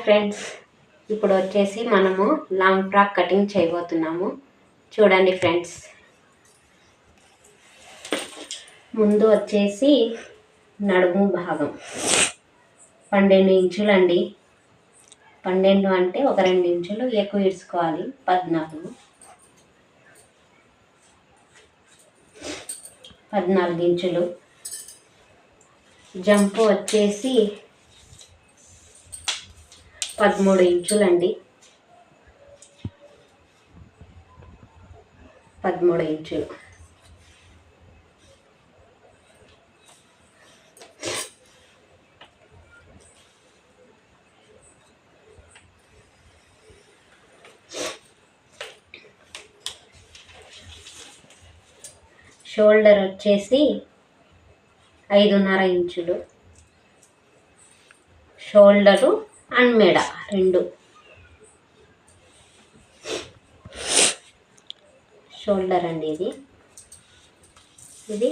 Friends ఇప్పుడు వచ్చేసి మనము లాంగ్ ఫ్రాక్ కటింగ్ చేయబోతున్నాము. చూడండి ఫ్రెండ్స్. ముందు వచ్చేసి నడుము భాగం. పన్నెండు ఇంచులండి. పన్నెండు అంటే ఒక రెండు ఇంచులు ఎక్కువ ఇడ్చుకోవాలి. పద్నాలుగు. పద్నాలుగు ఇంచులు. జంపు వచ్చేసి పదమూడు ఇంచులండి. పదమూడు ఇంచులు షోల్డర్ వచ్చేసి ఐదున్నర ఇంచులు. షోల్డరు అండ్ మెడ రెండు. షోల్డర్ అండి ఇది. ఇది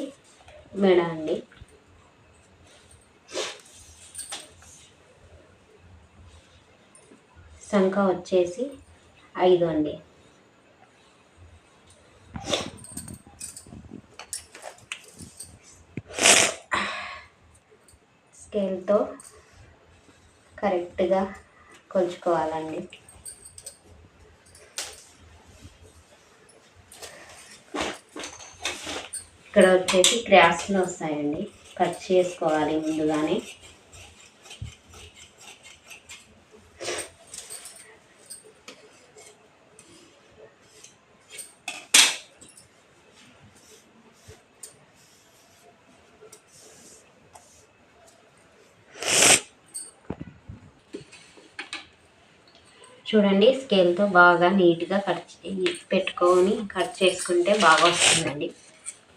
మెడ అండి. సంఖ వచ్చేసి ఐదు అండి. స్కేల్తో కరెక్ట్గా కొలుచుకోవాలండి. ఇక్కడ వచ్చేసి క్రాస్లు వస్తాయండి. కట్ చేసుకోవాలి ముందుగానే. చూడండి స్కేల్తో బాగా నీట్గా కట్ పెట్టుకొని కట్ చేసుకుంటే బాగా వస్తుందండి.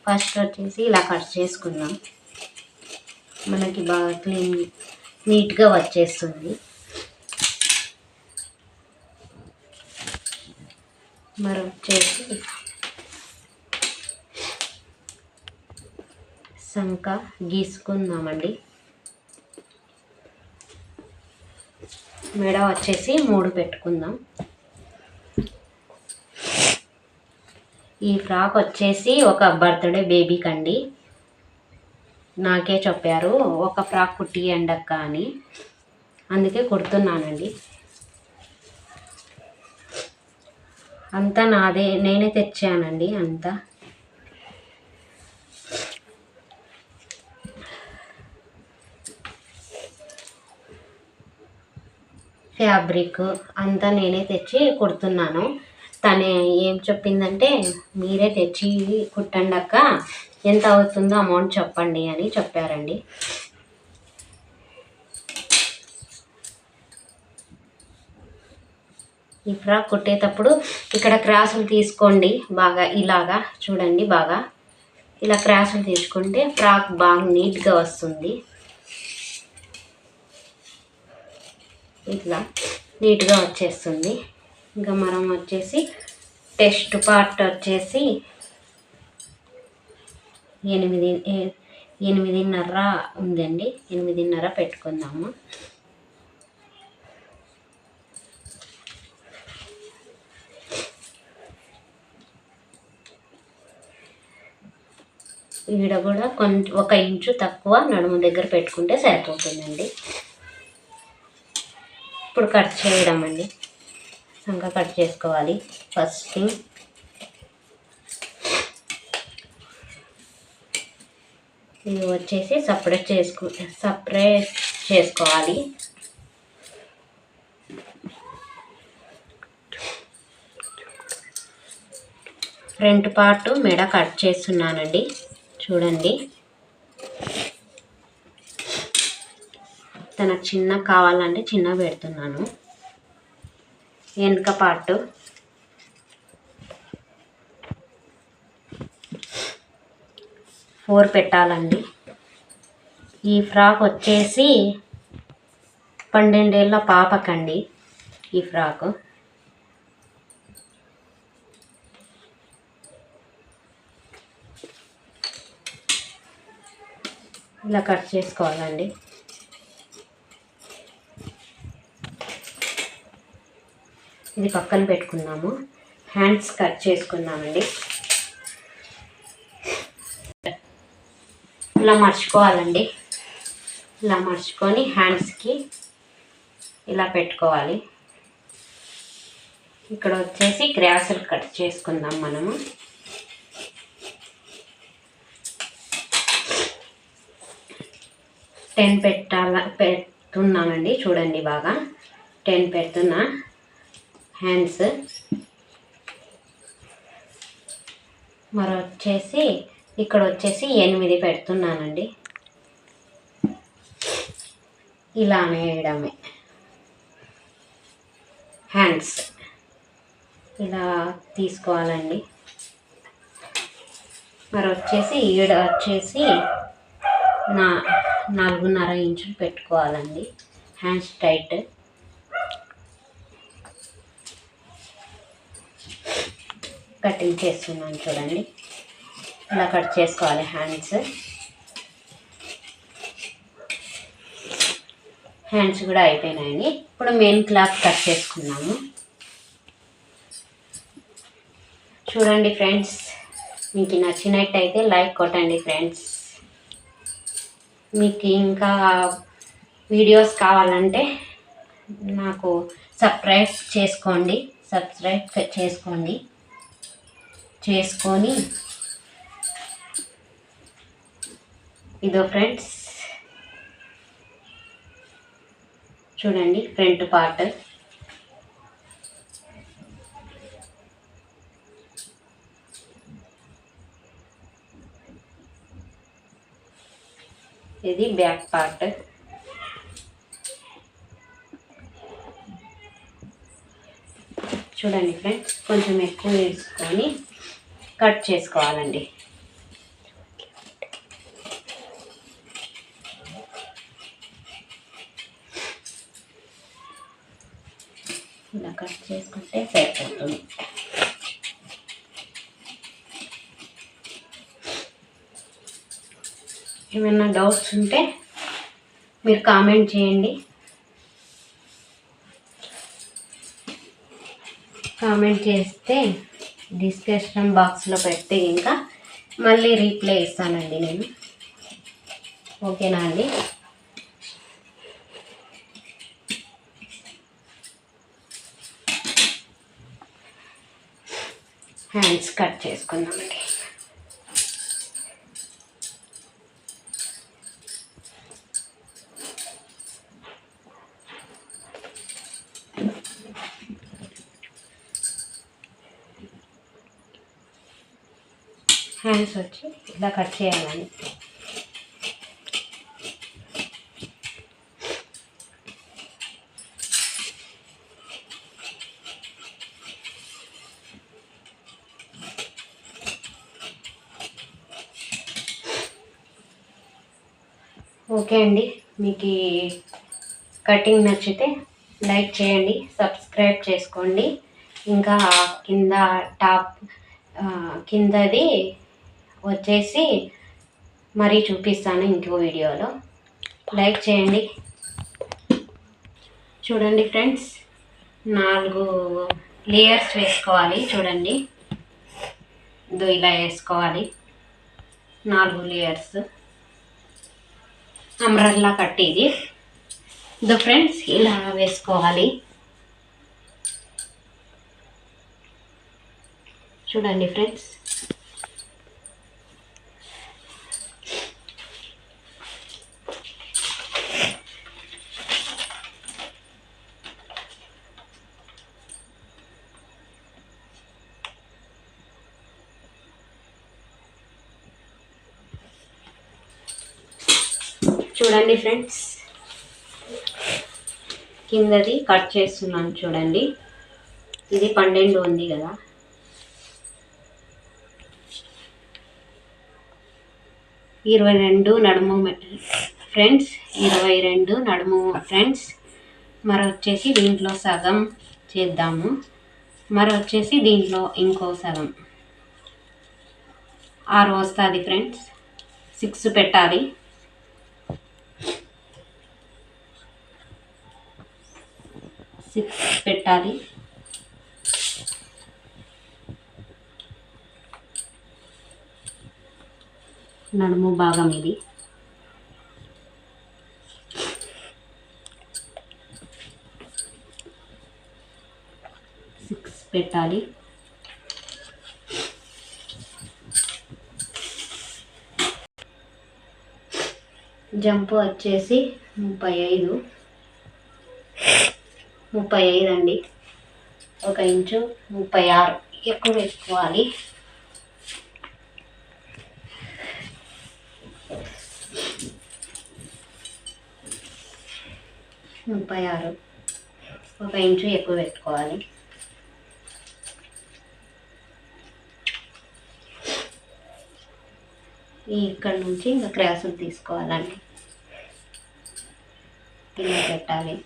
ఫస్ట్ వచ్చేసి ఇలా కట్ చేసుకుందాం. మనకి బాగా క్లీన్ నీట్గా వచ్చేస్తుంది. మరి వచ్చేసి సంక గీసుకుందామండి. మెడ వచ్చేసి మూడు పెట్టుకుందాం. ఈ ఫ్రాక్ వచ్చేసి ఒక బర్త్డే బేబీకి అండి నాకే చెప్పారు ఒక ఫ్రాక్ కుట్టియండి అక్క అని. అందుకే కుడుతున్నానండి. అంతా నాదే నేనే తెచ్చానండి అంతా. ఫ్యాబ్రిక్ అంతా నేనే తెచ్చి కుడుతున్నాను. తనే ఏం చెప్పిందంటే మీరే తెచ్చి కుట్టండి అక్క. ఎంత అవుతుందో అమౌంట్ చెప్పండి అని చెప్పారండి. ఈ ఫ్రాక్ కుట్టేటప్పుడు ఇక్కడ క్రాసులు తీసుకోండి బాగా ఇలాగా చూడండి బాగా. ఇలా క్రాసులు తీసుకుంటే ఫ్రాక్ బాగా నీట్గా వస్తుంది. ఇట్లా నీట్గా వచ్చేస్తుంది. ఇంకా మనం వచ్చేసి టెస్ట్ పార్ట్ వచ్చేసి ఎనిమిది ఏ- ఎనిమిదిన్నర ఉందండి. ఎనిమిదిన్నర పెట్టుకుందాము. ఈడ కూడా కొంచెం ఒక ఇంచు తక్కువ నడుము దగ్గర పెట్టుకుంటే సరిపోతుందండి. ఇప్పుడు కట్ చేయడం అండి. ఇంకా కట్ చేసుకోవాలి. ఫస్ట్ థింగ్ ఇది వచ్చేసి సపరేట్ చేసుకు సపరేట్ చేసుకోవాలి. ఫ్రంట్ పార్ట్ మెడ కట్ చేస్తున్నానండి. చూడండి. నాకు చిన్న కావాలంటే చిన్న పెడుతున్నాను. వెనుక పార్ట్. ఫోర్ పెట్టాలండి. ఈ ఫ్రాక్ వచ్చేసి పన్నెండేళ్ళ పాపకండి ఈ ఫ్రాక్. ఇలా కట్ చేసుకోవాలండి. ఇది పక్కన పెట్టుకున్నాము. హ్యాండ్స్ కట్ చేసుకుందామండి ఇలా మర్చుకోవాలండి ఇలా మర్చుకొని హ్యాండ్స్కి ఇలా పెట్టుకోవాలి. ఇక్కడ వచ్చేసి గ్రాసులు కట్ చేసుకుందాం మనము. టెన్ పెట్టాల పెడుతున్నామండి చూడండి బాగా. టెన్ పెడుతున్నా. హ్యాండ్స్. మరి వచ్చేసి ఇక్కడ వచ్చేసి ఎనిమిది పెడుతున్నానండి. ఇలా వేయడమే. హ్యాండ్స్. ఇలా తీసుకోవాలండి. మరి వచ్చేసి ఈడ వచ్చేసి నా నాలుగున్నర ఇంచులు పెట్టుకోవాలండి. Hands tight. కటింగ్ చేస్తున్నాను చూడండి. ఇలా కట్ చేసుకోవాలి హ్యాండ్స్. హ్యాండ్స్ కూడా అయిపోయినాయండి ఇప్పుడు మెయిన్ క్లాత్ కట్ చేసుకున్నాము. చూడండి ఫ్రెండ్స్ మీకు నచ్చినట్టయితే లైక్ కొట్టండి ఫ్రెండ్స్. మీకు ఇంకా వీడియోస్ కావాలంటే నాకు సబ్స్క్రైబ్ చేసుకోండి. సబ్స్క్రైబ్ చేసుకోండి. చేసుకొని ఇదో ఫ్రెండ్స్ చూడండి ఫ్రంట్ పార్ట్. ఇది బ్యాక్ పార్ట్. చూడండి ఫ్రెండ్స్ కొంచెం ఎక్కువ వేసుకొని కట్ చేసుకోవాలండి. ఇలా కట్ చేసుకుంటే సరిపోతుంది. ఏమైనా డౌట్స్ ఉంటే మీరు కామెంట్ చేయండి. కామెంట్ చేస్తే డిస్కషన్ బాక్స్లో పెడితే ఇంకా మళ్ళీ రీప్లే ఇస్తానండి నేను. ఓకేనా అండి? హ్యాండ్స్ కట్ చేసుకుందామండి. హ్యాండ్స్ వచ్చి ఇలా కట్ చేయాలండి ఓకే అండి మీకు కటింగ్ నచ్చితే లైక్ చేయండి సబ్స్క్రైబ్ చేసుకోండి. ఇంకా కింద టాప్ కిందది వచ్చేసి మరీ చూపిస్తాను ఇంకో వీడియోలో. లైక్ చేయండి. చూడండి ఫ్రెండ్స్ నాలుగు లేయర్స్ వేసుకోవాలి చూడండి. ఇదో ఇలా వేసుకోవాలి. నాలుగు లేయర్స్. అమ్రల్లా కట్టేది. దో ఫ్రెండ్స్ ఇలా వేసుకోవాలి. చూడండి ఫ్రెండ్స్. చూడండి ఫ్రెండ్స్. కిందది కట్ చేస్తున్నాను చూడండి. ఇది పన్నెండు ఉంది కదా. ఇరవై రెండు నడుము ఫ్రెండ్స్ ఇరవై రెండు నడుము ఫ్రెండ్స్. మరి వచ్చేసి దీంట్లో సగం చేద్దాము. మరి వచ్చేసి దీంట్లో ఇంకో సగం. ఆరు వస్తుంది ఫ్రెండ్స్. సిక్స్ పెట్టాలి. పెట్టాలి. నడుము భాగం ఇది. సిక్స్ పెట్టాలి. జంప్ వచ్చేసి ముప్పై ఐదు. ముప్పై ఐదు అండి ఒక ఇంచు ముప్పై ఆరు. ఎక్కువ వేసుకోవాలి ముప్పై ఆరు. ఒక ఇంచు ఎక్కువ పెట్టుకోవాలి. ఇక్కడ నుంచి ఇంకా క్రాసులు తీసుకోవాలండి. ఇలా పెట్టాలి.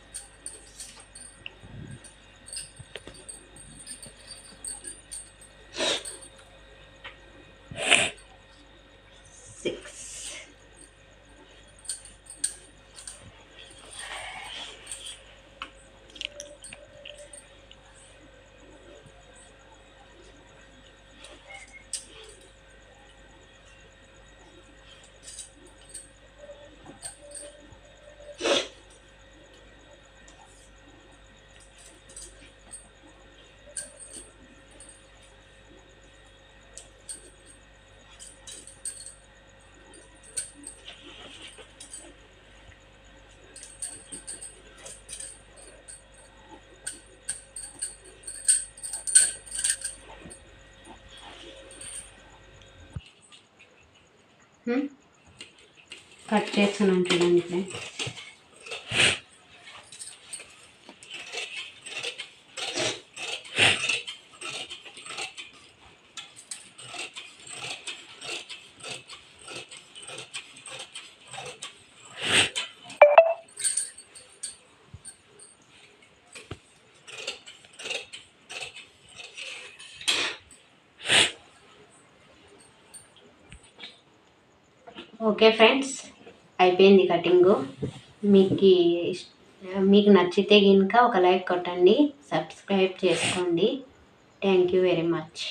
కట్ చేస్తున్నాను చూడండి ఫ్రెండ్స్. ఓకే ఫ్రెండ్స్ అయిపోయింది కటింగు. మీకు మీకు నచ్చితే కనుక ఒక లైక్ కొట్టండి. సబ్స్క్రైబ్ చేసుకోండి. Thank you very much.